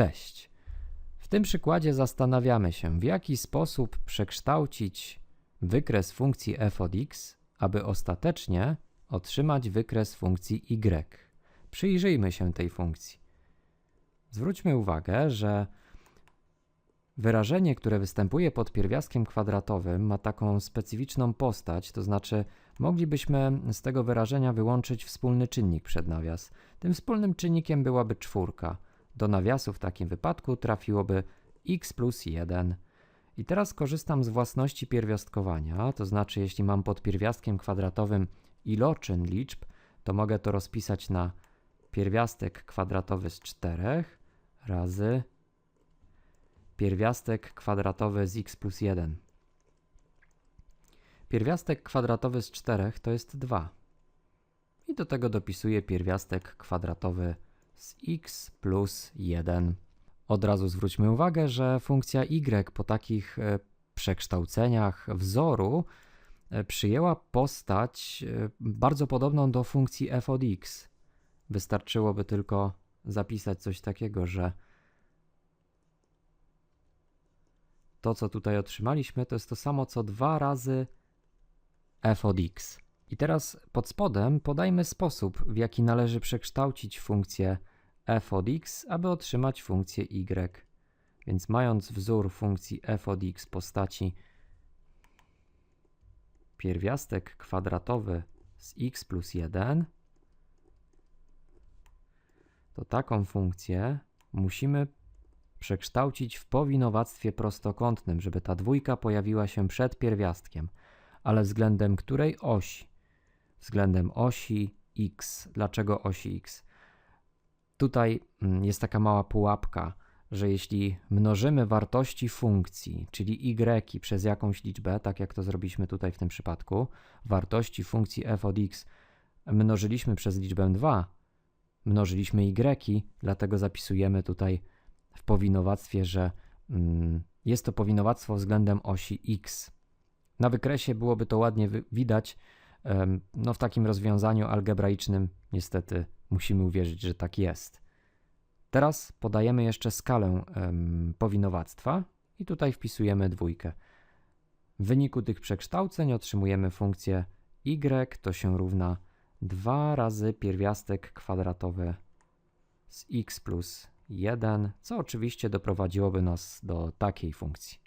Cześć. W tym przykładzie zastanawiamy się, w jaki sposób przekształcić wykres funkcji f od x, aby ostatecznie otrzymać wykres funkcji y. Przyjrzyjmy się tej funkcji. Zwróćmy uwagę, że wyrażenie, które występuje pod pierwiastkiem kwadratowym, ma taką specyficzną postać, to znaczy moglibyśmy z tego wyrażenia wyłączyć wspólny czynnik przed nawias. Tym wspólnym czynnikiem byłaby czwórka. Do nawiasu w takim wypadku trafiłoby x plus 1. I teraz korzystam z własności pierwiastkowania, to znaczy jeśli mam pod pierwiastkiem kwadratowym iloczyn liczb, to mogę to rozpisać na pierwiastek kwadratowy z 4 razy pierwiastek kwadratowy z x plus 1. Pierwiastek kwadratowy z 4 to jest 2. I do tego dopisuję pierwiastek kwadratowy z x plus 1. Od razu zwróćmy uwagę, że funkcja y po takich e, przekształceniach wzoru e, przyjęła postać e, bardzo podobną do funkcji f od x. Wystarczyłoby tylko zapisać coś takiego, że to, co tutaj otrzymaliśmy, to jest to samo co 2 razy f od x. I teraz pod spodem podajmy sposób, w jaki należy przekształcić funkcję f od x, aby otrzymać funkcję y. Więc mając wzór funkcji f od x postaci pierwiastek kwadratowy z x plus 1, to taką funkcję musimy przekształcić w powinowactwie prostokątnym, żeby ta dwójka pojawiła się przed pierwiastkiem. Ale względem której osi? Względem osi x. Dlaczego osi x? Tutaj mm, jest taka mała pułapka, że jeśli mnożymy wartości funkcji, czyli y przez jakąś liczbę, tak jak to zrobiliśmy tutaj w tym przypadku, wartości funkcji f od x mnożyliśmy przez liczbę 2, mnożyliśmy y, dlatego zapisujemy tutaj w powinowactwie, że mm, jest to powinowactwo względem osi x. Na wykresie byłoby to ładnie widać, no w takim rozwiązaniu algebraicznym niestety musimy uwierzyć, że tak jest. Teraz podajemy jeszcze skalę powinowactwa i tutaj wpisujemy dwójkę. W wyniku tych przekształceń otrzymujemy funkcję y, to się równa 2 razy pierwiastek kwadratowy z x plus 1, co oczywiście doprowadziłoby nas do takiej funkcji.